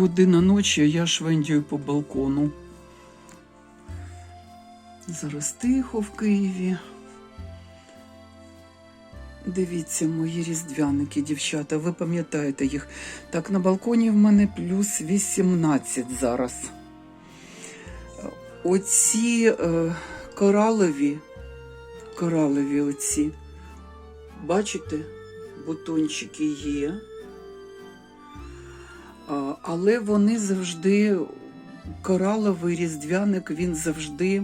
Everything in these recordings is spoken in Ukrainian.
година ночі, я швендюю по балкону. Зараз тихо в Києві. Дивіться, мої різдвяники, дівчата, ви пам'ятаєте їх. Так, на балконі в мене плюс 18 зараз. Оці е, коралові, коралові оці, бачите, бутончики є. Але вони завжди, кораловий різдвяник, він завжди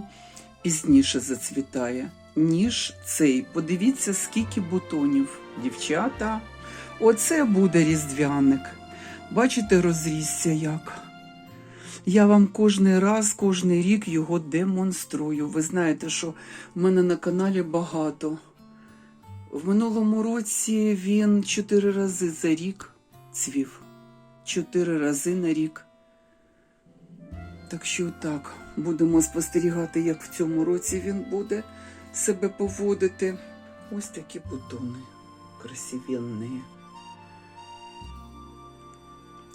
пізніше зацвітає, ніж цей. Подивіться, скільки бутонів, дівчата. Оце буде різдвяник. Бачите, розрісся як. Я вам кожний раз, кожний рік його демонструю. Ви знаєте, що в мене на каналі багато. В минулому році він чотири рази за рік цвів. Чотири рази на рік. Так що так, будемо спостерігати, як в цьому році він буде себе поводити. Ось такі бутони красивенні.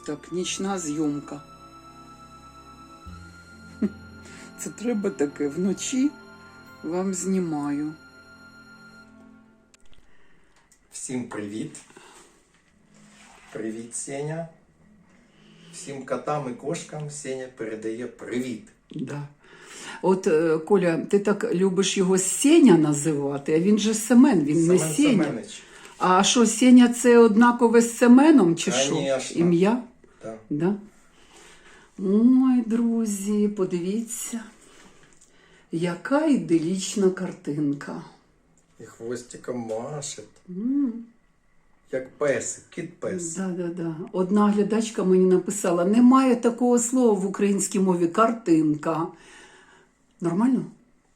Так, нічна зйомка. Це треба таке вночі вам знімаю. Всім привіт. Привіт, Сеня. Всім котам і кошкам Сеня передає привіт. Да. От, е, Коля, ти так любиш його Сеня називати, а він же Семен, він не Семен Сеня. Семенич. А що, Сеня це однакове з Семеном, чи що? Ім'я? Да. Да? Ой, друзі, подивіться, яка іделічна картинка. І хвостиком машет. М, Як песик, кіт пес. Да, да, да. Одна глядачка мені написала: немає такого слова в українській мові картинка. Нормально?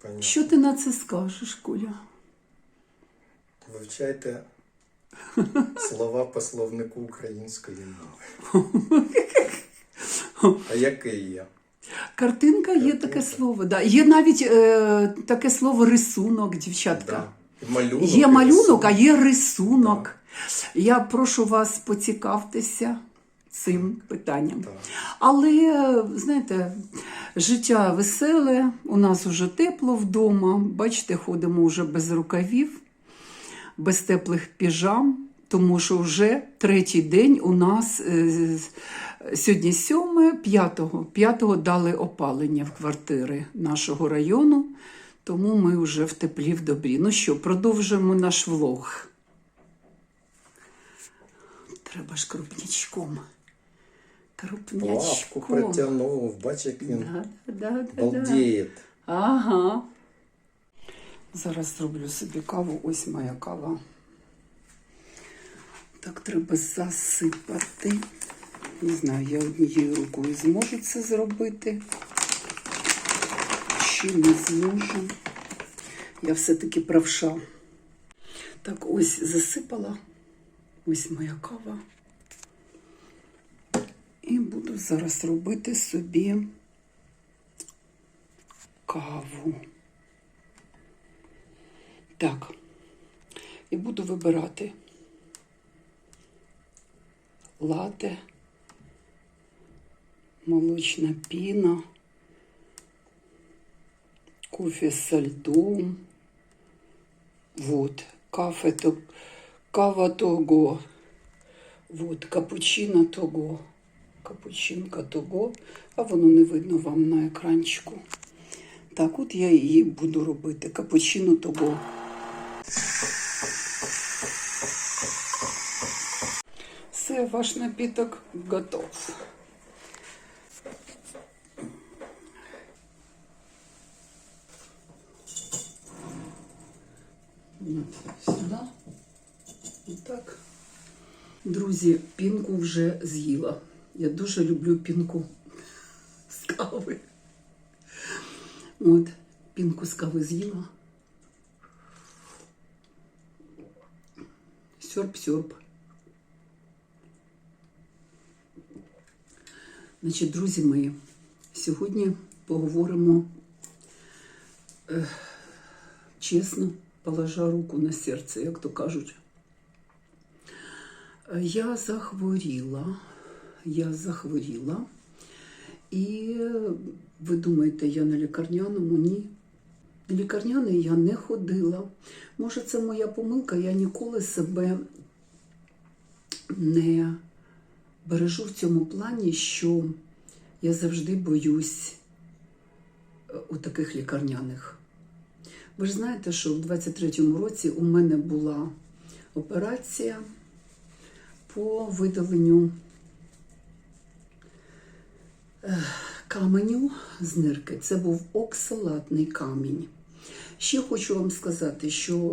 Понятно. Що ти на це скажеш, Коля? Вивчайте слова по словнику української мови. А який є? Картинка є Картинка. таке слово. Да. Є навіть е, таке слово рисунок, дівчатка. Да. Малюнок, Є малюнок, а є рисунок. Я прошу вас поцікавтеся цим питанням. Так. Але, знаєте, життя веселе, у нас вже тепло вдома. Бачите, ходимо вже без рукавів, без теплих піжам, тому що вже третій день у нас е, сьогодні сьоме, п'ятого. П'ятого дали опалення в квартири нашого району, тому ми вже в теплі в добрі. Ну що, продовжуємо наш влог. Треба ж крупнячком. Крупнячком. протягнув, бач, як він Да, да, да, да, да. Ага. Зараз зроблю собі каву. Ось моя кава. Так треба засипати. Не знаю, я однією рукою зможу це зробити. Чи не зможу. Я все-таки правша. Так, ось засипала. Ось моя кава. І буду зараз робити собі каву. Так. І буду вибирати лате, молочна піна, кофе со льдом. Вот, кафе то, кава того. Вот, капучино того. Капучинка того, а воно не видно вам на екранчику. Так, от я її буду робити. Капучино того. Все, ваш напиток готов. Сюди. Так. Друзі, пінку вже з'їла. Я дуже люблю пінку з кави. От, пінку з кави з'їла. Сьорб-сьорб. Значить, друзі мої, сьогодні поговоримо е, чесно, положа руку на серце, як то кажуть. Я захворіла. я захворіла. І ви думаєте, я на лікарняному? Ні. На лікарняний я не ходила. Може, це моя помилка, я ніколи себе не бережу в цьому плані, що я завжди боюсь е, у таких лікарняних. Ви ж знаєте, що в 23-му році у мене була операція по видаленню е, каменю з нирки. Це був оксалатний камінь. Ще хочу вам сказати, що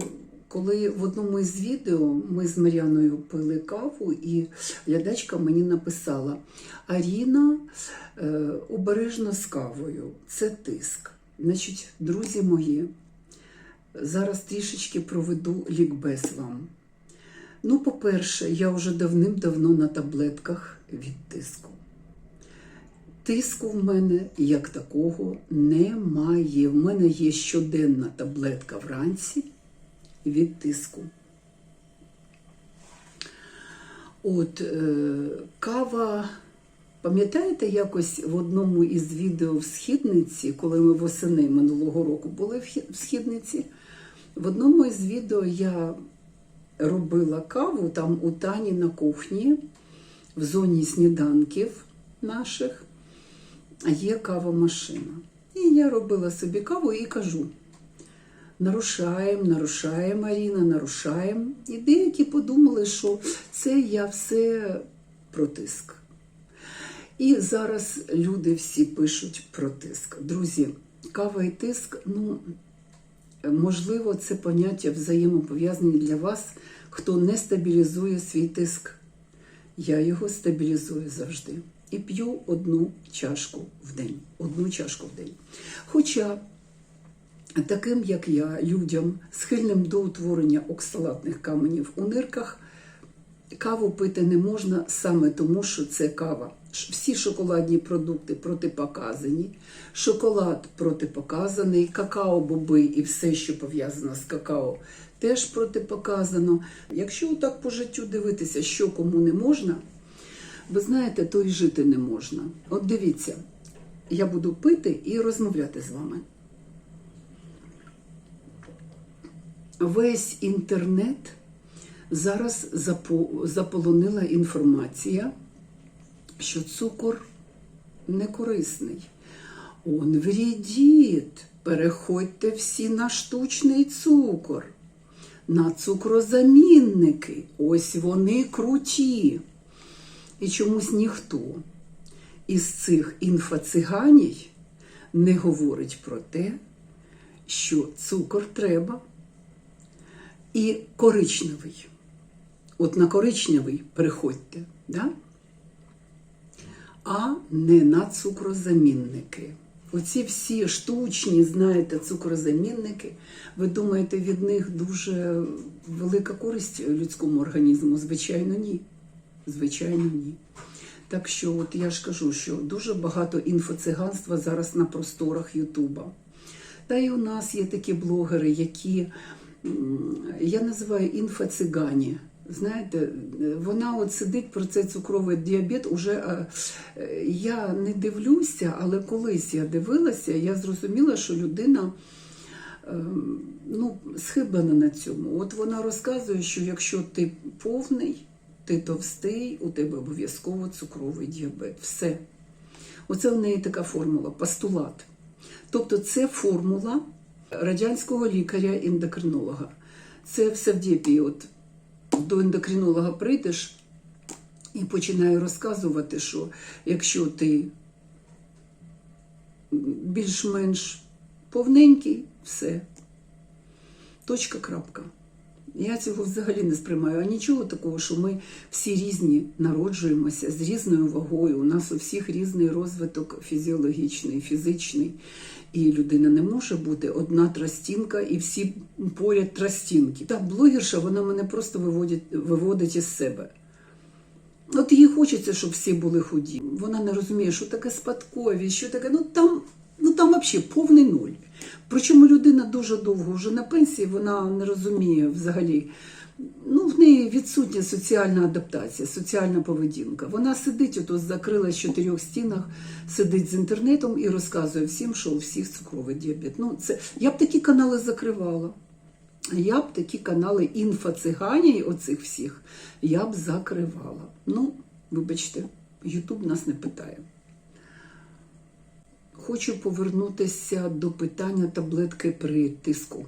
коли в одному із відео ми з Мар'яною пили каву, і глядачка мені написала: Аріна е, обережно з кавою, це тиск. Значить, друзі мої, зараз трішечки проведу лікбез вам. Ну, по-перше, я вже давним-давно на таблетках від тиску. Тиску в мене як такого немає. В мене є щоденна таблетка вранці від тиску. От е, кава, пам'ятаєте, якось в одному із відео в східниці, коли ми восени минулого року були в східниці, в одному із відео я робила каву там у Тані на кухні, в зоні сніданків наших є кавомашина. І я робила собі каву і кажу: нарушаємо, нарушаємо, Маріна, нарушаємо. І деякі подумали, що це я все про тиск. І зараз люди всі пишуть про тиск. Друзі, кава і тиск, ну, можливо, це поняття взаємопов'язані для вас, хто не стабілізує свій тиск. Я його стабілізую завжди. І п'ю одну чашку в день. Одну чашку в день. Хоча таким, як я, людям, схильним до утворення оксалатних каменів у нирках, каву пити не можна саме тому, що це кава. Всі шоколадні продукти протипоказані, шоколад протипоказаний, какао-боби і все, що пов'язано з какао, теж протипоказано. Якщо так по життю дивитися, що кому не можна, ви знаєте, то й жити не можна. От дивіться, я буду пити і розмовляти з вами. Весь інтернет зараз заполонила інформація, що цукор не корисний. Он вредит. Переходьте всі на штучний цукор, на цукрозамінники. Ось вони круті. І чомусь ніхто із цих інфоциганій не говорить про те, що цукор треба і коричневий. От на коричневий переходьте, да? А не на цукрозамінники. Оці всі штучні, знаєте, цукрозамінники, ви думаєте, від них дуже велика користь людському організму? Звичайно, ні. Звичайно, ні. Так що, от я ж кажу, що дуже багато інфоциганства зараз на просторах Ютуба. Та й у нас є такі блогери, які я називаю інфоцигані. Знаєте, вона от сидить про цей цукровий діабет. Уже е, я не дивлюся, але колись я дивилася, я зрозуміла, що людина ем, ну, схиблена на цьому. От вона розказує, що якщо ти повний, ти товстий, у тебе обов'язково цукровий діабет. Все. Оце в неї така формула, постулат. Тобто це формула радянського лікаря-ендокринолога. Це в Савдєпі, до ендокринолога прийдеш і починає розказувати, що якщо ти більш-менш повненький, все. Точка крапка. Я цього взагалі не сприймаю. А нічого такого, що ми всі різні народжуємося з різною вагою. У нас у всіх різний розвиток фізіологічний, фізичний. І людина не може бути одна тростінка і всі поряд тростінки. Та блогерша вона мене просто виводить, виводить із себе. От їй хочеться, щоб всі були худі. Вона не розуміє, що таке спадковість, що таке. Ну там, ну там взагалі повний нуль. Причому людина дуже довго вже на пенсії, вона не розуміє взагалі. Ну, в неї відсутня соціальна адаптація, соціальна поведінка. Вона сидить, ото закрила в чотирьох стінах, сидить з інтернетом і розказує всім, що у всіх цукровий діабет. Ну, це я б такі канали закривала. Я б такі канали інфоциганій оцих всіх я б закривала. Ну, вибачте, Ютуб нас не питає. Хочу повернутися до питання таблетки при тиску.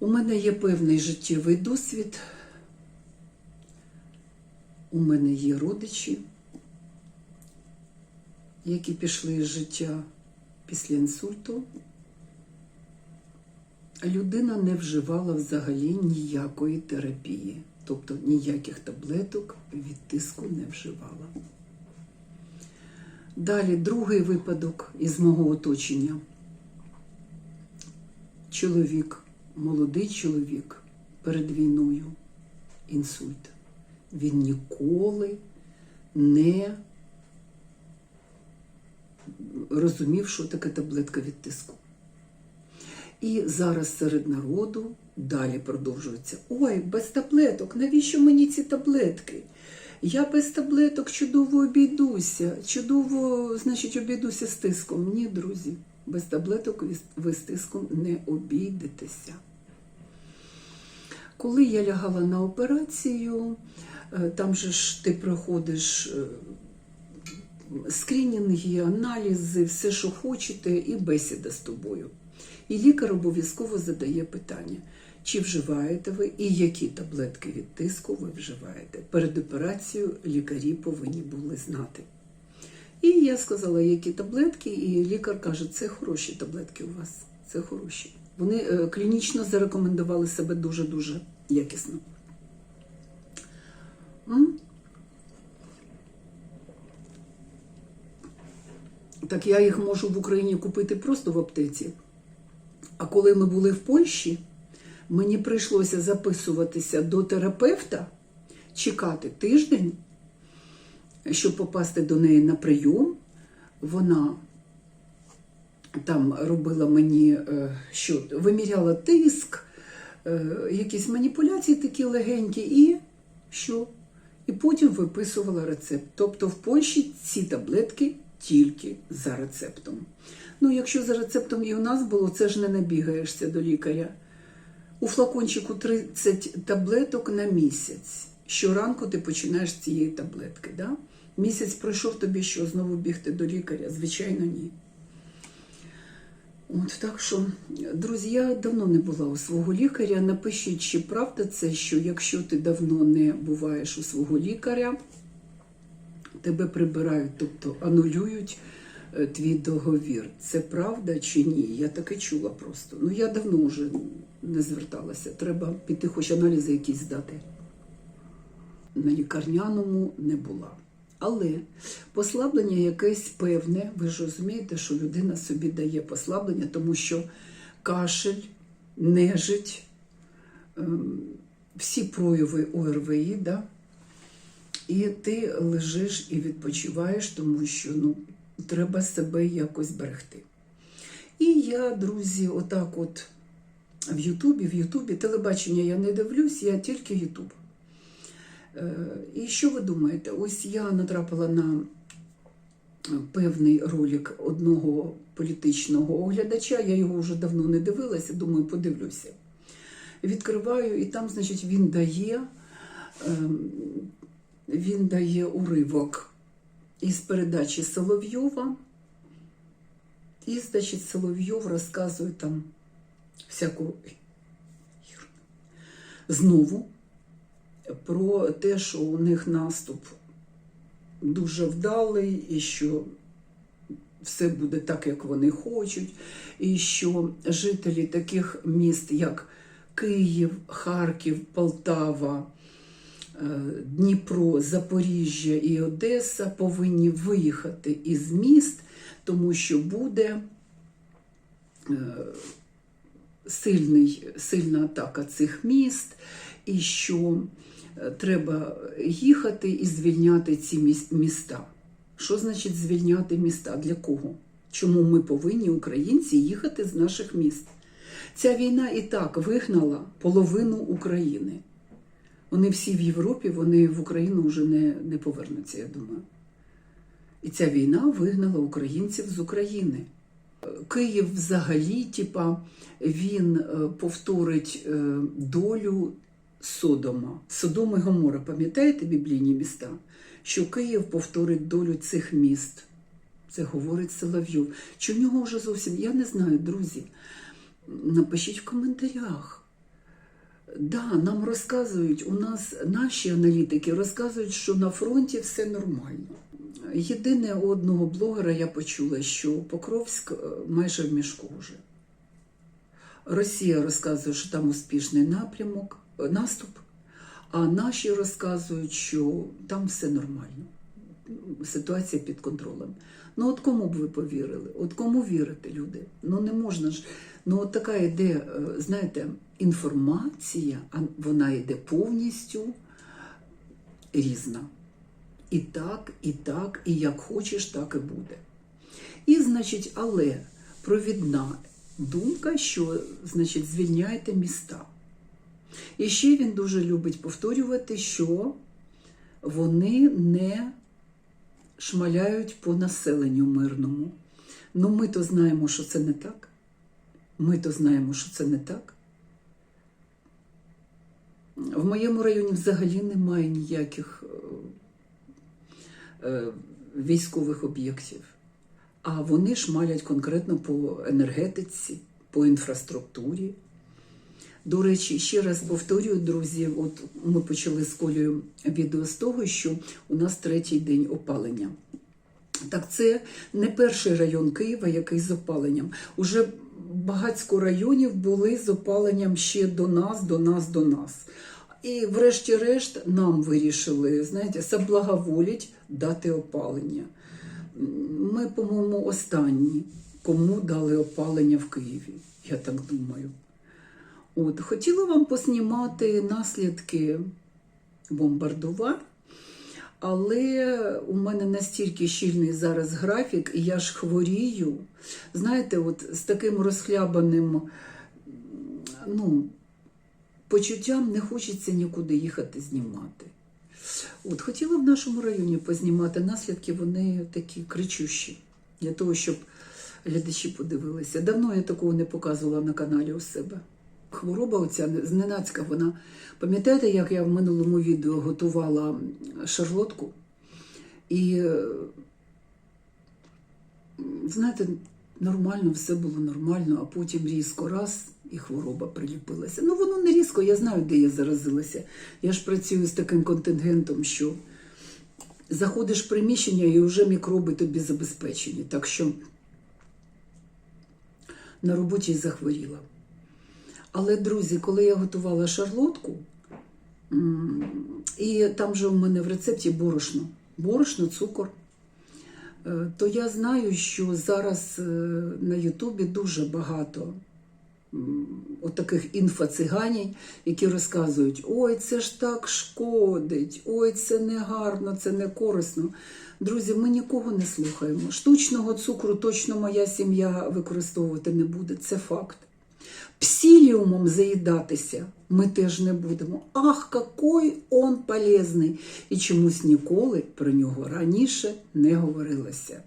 У мене є певний життєвий досвід. У мене є родичі, які пішли з життя після інсульту. Людина не вживала взагалі ніякої терапії, тобто ніяких таблеток від тиску не вживала. Далі другий випадок із мого оточення. Чоловік, молодий чоловік перед війною, інсульт. Він ніколи не розумів, що таке таблетка від тиску. І зараз серед народу далі продовжується. Ой, без таблеток, навіщо мені ці таблетки? Я без таблеток чудово обійдуся, чудово, значить, обійдуся з тиском. Ні, друзі, без таблеток ви- з тиском не обійдетеся. Коли я лягала на операцію, е, там же ж ти проходиш е, скринінги, аналізи, все, що хочете, і бесіда з тобою. І лікар обов'язково задає питання, чи вживаєте ви і які таблетки від тиску ви вживаєте. Перед операцією лікарі повинні були знати. І я сказала, які таблетки, і лікар каже, це хороші таблетки у вас, це хороші. Вони е, клінічно зарекомендували себе дуже-дуже якісно. Так я їх можу в Україні купити просто в аптеці. А коли ми були в Польщі, мені прийшлося записуватися до терапевта, чекати тиждень, щоб попасти до неї на прийом. Вона там робила мені, е, що виміряла тиск, е, якісь маніпуляції такі легенькі, і що? І потім виписувала рецепт. Тобто в Польщі ці таблетки тільки за рецептом. Ну, якщо за рецептом і у нас було, це ж не набігаєшся до лікаря. У флакончику 30 таблеток на місяць. Щоранку ти починаєш з цієї таблетки. Да? Місяць пройшов тобі що, знову бігти до лікаря? Звичайно, ні. От так що, друзі, я давно не була у свого лікаря. Напишіть, чи правда це, що якщо ти давно не буваєш у свого лікаря, тебе прибирають, тобто анулюють е, твій договір. Це правда чи ні? Я таке чула просто. Ну я давно вже не зверталася. Треба піти, хоч аналізи якісь здати. На лікарняному не була. Але послаблення якесь певне, ви ж розумієте, що людина собі дає послаблення, тому що кашель, нежить, ем, всі прояви ОРВІ, да? і ти лежиш і відпочиваєш, тому що ну, треба себе якось берегти. І я, друзі, отак от в Ютубі, в Ютубі, телебачення я не дивлюсь, я тільки Ютуб. Е, І що ви думаєте? Ось я натрапила на певний ролик одного політичного оглядача, я його вже давно не дивилася, думаю, подивлюся. Відкриваю, і там, значить, він дає, ем, він дає уривок із передачі Соловйова. І, значить, Соловйов розказує там всяку знову про те, що у них наступ дуже вдалий, і що все буде так, як вони хочуть, і що жителі таких міст, як Київ, Харків, Полтава, е, Дніпро, Запоріжжя і Одеса повинні виїхати із міст, тому що буде е, сильний, сильна атака цих міст, і що е, треба їхати і звільняти ці міста. Що значить звільняти міста? Для кого? Чому ми повинні, українці, їхати з наших міст? Ця війна і так вигнала половину України. Вони всі в Європі, вони в Україну вже не, не повернуться, я думаю. І ця війна вигнала українців з України. Київ взагалі, типа, він е, повторить е, долю Содома. Содом і Гомора, пам'ятаєте біблійні міста? Що Київ повторить долю цих міст. Це говорить Соловйов. Чи в нього вже зовсім? Я не знаю, друзі. Напишіть в коментарях. Да, нам розказують, у нас наші аналітики розказують, що на фронті все нормально. Єдине у одного блогера я почула, що Покровськ е, майже в мішку вже. Росія розказує, що там успішний напрямок, е, наступ, а наші розказують, що там все нормально. Ситуація під контролем. Ну, от кому б ви повірили? От кому вірити, люди? Ну не можна ж. Ну, от така йде, е, знаєте, інформація, а вона йде повністю різна. І так, і так, і як хочеш, так і буде. І, значить, але провідна думка, що, значить, звільняйте міста. І ще він дуже любить повторювати, що вони не шмаляють по населенню мирному. Ну, ми то знаємо, що це не так. Ми то знаємо, що це не так. В моєму районі взагалі немає ніяких е, військових об'єктів. А вони шмалять конкретно по енергетиці, по інфраструктурі. До речі, ще раз повторюю, друзі, от ми почали з Колею відео з того, що у нас третій день опалення. Так це не перший район Києва, який з опаленням. Уже багатько районів були з опаленням ще до нас, до нас, до нас. І врешті-решт нам вирішили, знаєте, заблаговоліть дати опалення. Ми, по-моєму, останні, кому дали опалення в Києві, я так думаю. От, хотіла вам поснімати наслідки бомбардувань, але у мене настільки щільний зараз графік, і я ж хворію. Знаєте, от з таким розхлябаним ну, почуттям не хочеться нікуди їхати знімати. От, хотіла в нашому районі познімати наслідки, вони такі кричущі, для того, щоб глядачі подивилися. Давно я такого не показувала на каналі у себе. Хвороба оця зненацька, вона. Пам'ятаєте, як я в минулому відео готувала шарлотку? І, знаєте, нормально, все було нормально, а потім різко раз і хвороба приліпилася. Ну, воно не різко, я знаю, де я заразилася. Я ж працюю з таким контингентом, що заходиш в приміщення і вже мікроби тобі забезпечені. Так що на роботі захворіла. Але, друзі, коли я готувала шарлотку, і там же у мене в рецепті борошно, борошно, цукор, е, то я знаю, що зараз е, на Ютубі дуже багато м, отаких інфоциганів, які розказують: ой, це ж так шкодить, ой, це не гарно, це не корисно. Друзі, ми нікого не слухаємо. Штучного цукру точно моя сім'я використовувати не буде, це факт. Псиліумом заїдатися ми теж не будемо. Ах, який он полезний! І чомусь ніколи про нього раніше не говорилося.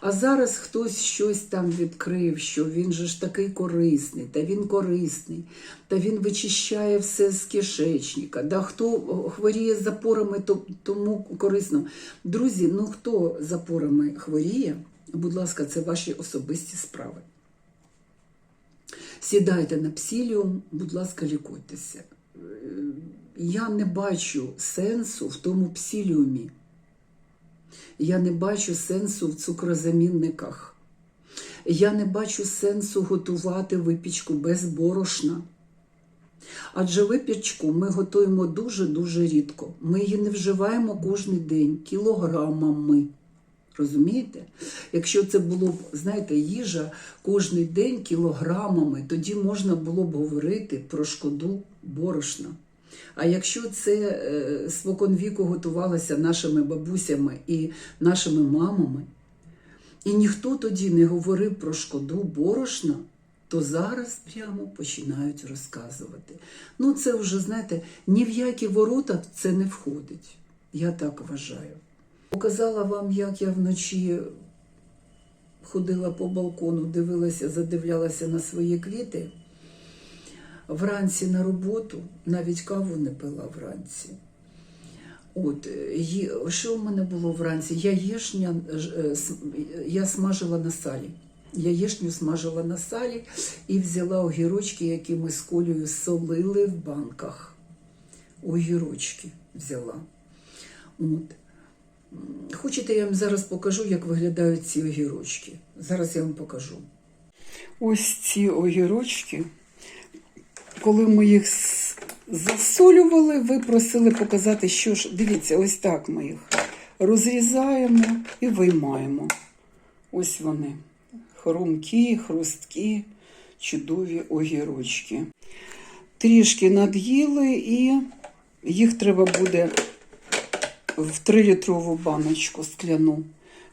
А зараз хтось щось там відкрив, що він же ж такий корисний, та він корисний, та він вичищає все з кишечника. Да хто хворіє запорами, то тому корисно. Друзі, ну хто запорами хворіє, будь ласка, це ваші особисті справи. Сідайте на псиліум, будь ласка, лікуйтеся. Е, Я не бачу сенсу в тому псиліумі. Я не бачу сенсу в цукрозамінниках. Я не бачу сенсу готувати випічку без борошна. Адже випічку ми готуємо дуже-дуже рідко. Ми її не вживаємо кожен день кілограмами. Розумієте? Якщо це було б, знаєте, їжа кожен день кілограмами, тоді можна було б говорити про шкоду борошна. А якщо це е, споконвіку готувалося нашими бабусями і нашими мамами, і ніхто тоді не говорив про шкоду борошна, то зараз прямо починають розказувати. Ну, це вже, знаєте, ні в які ворота це не входить. Я так вважаю. Показала вам, як я вночі ходила по балкону, дивилася, задивлялася на свої квіти. Вранці на роботу, навіть каву не пила вранці. От, що в мене було вранці? Яєшня, е, я смажила на салі. Яєшню смажила на салі і взяла огірочки, які ми з колею солили в банках. Огірочки взяла. От. Хочете, я вам зараз покажу, як виглядають ці огірочки. Зараз я вам покажу. Ось ці огірочки. Коли ми їх засолювали, ви просили показати, що ж. Дивіться, ось так ми їх розрізаємо і виймаємо. Ось вони. Хрумкі, хрусткі, чудові огірочки. Трішки над'їли, і їх треба буде в 3-літрову баночку скляну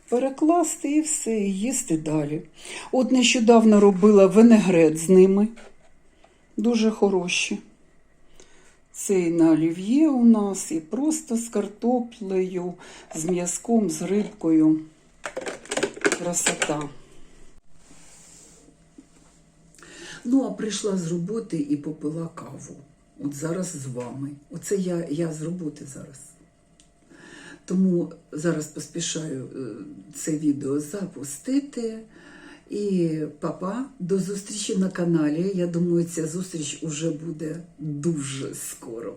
перекласти і все, і їсти далі. От нещодавно робила винегрет з ними. Дуже хороші. Це і на олів'є у нас, і просто з картоплею, з м'язком, з рибкою. Красота. Ну, а прийшла з роботи і попила каву. От зараз з вами. Оце я, я з роботи зараз. Тому зараз поспішаю е, це відео запустити. І папа, до зустрічі на каналі. Я думаю, ця зустріч уже буде дуже скоро.